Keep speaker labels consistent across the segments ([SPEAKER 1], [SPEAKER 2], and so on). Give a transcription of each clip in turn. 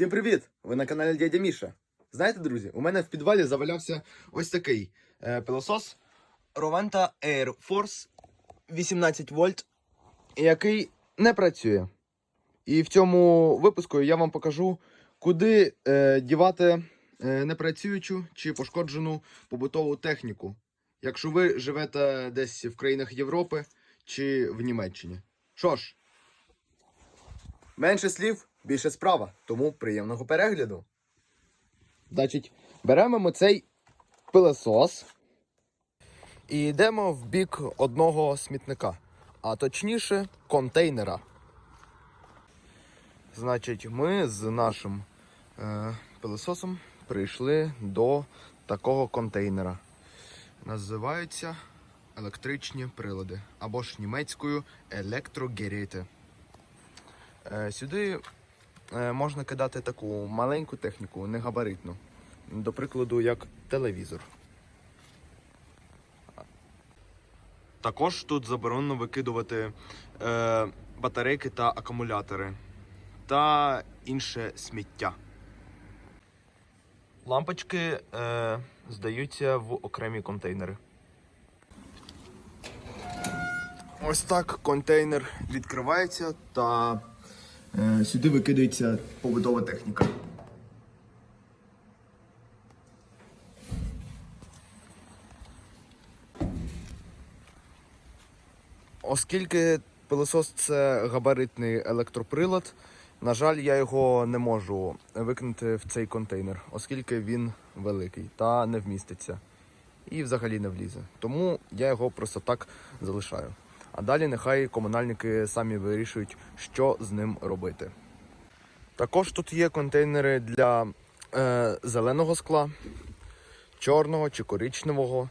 [SPEAKER 1] Всім привіт! Ви на каналі Дядя Міша. Знаєте, друзі, у мене в підвалі завалявся ось такий е, пилосос Roventa Air Force 18 вольт, який не працює. І в цьому випуску я вам покажу, куди е, дівати е, непрацюючу чи пошкоджену побутову техніку, якщо ви живете десь в країнах Європи чи в Німеччині. Що ж, Менше слів, більше справа, тому приємного перегляду. Значить, беремо ми цей пилосос і йдемо в бік одного смітника, а точніше контейнера. Значить, ми з нашим е, пилососом прийшли до такого контейнера. Називаються електричні прилади або ж німецькою електрогеріти. Е, Сюди можна кидати таку маленьку техніку, негабаритну. До прикладу, як телевізор. Також тут заборонено викидувати е, батарейки та акумулятори та інше сміття. Лампочки е, здаються в окремі контейнери. Ось так контейнер відкривається та е, сюди викидається побутова техніка. Оскільки пилосос це габаритний електроприлад, на жаль, я його не можу викинути в цей контейнер, оскільки він великий та не вміститься. І взагалі не влізе. Тому я його просто так залишаю. А далі нехай комунальники самі вирішують, що з ним робити. Також тут є контейнери для е, зеленого скла, чорного чи коричневого,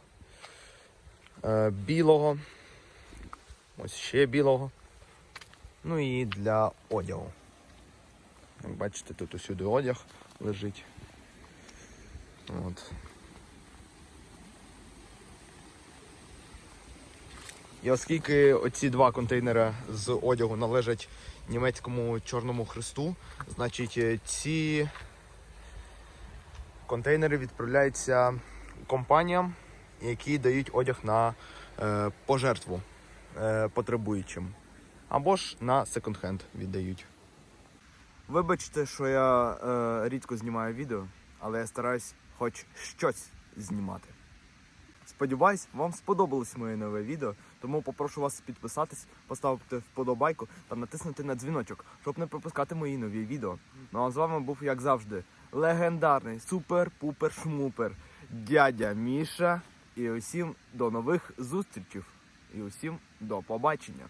[SPEAKER 1] е, білого, ось ще білого. Ну і для одягу. Як бачите, тут усюди одяг лежить. От. І оскільки оці два контейнери з одягу належать німецькому Чорному Христу, значить е, ці контейнери відправляються компаніям, які дають одяг на е, пожертву е, потребуючим. Або ж на секонд-хенд віддають. Вибачте, що я е, рідко знімаю відео, але я стараюсь хоч щось знімати. Сподіваюсь, вам сподобалось моє нове відео, тому попрошу вас підписатись, поставити вподобайку та натиснути на дзвіночок, щоб не пропускати мої нові відео. Ну а з вами був, як завжди, легендарний супер-пупер-шмупер дядя Міша. І усім до нових зустрічів. І усім до побачення.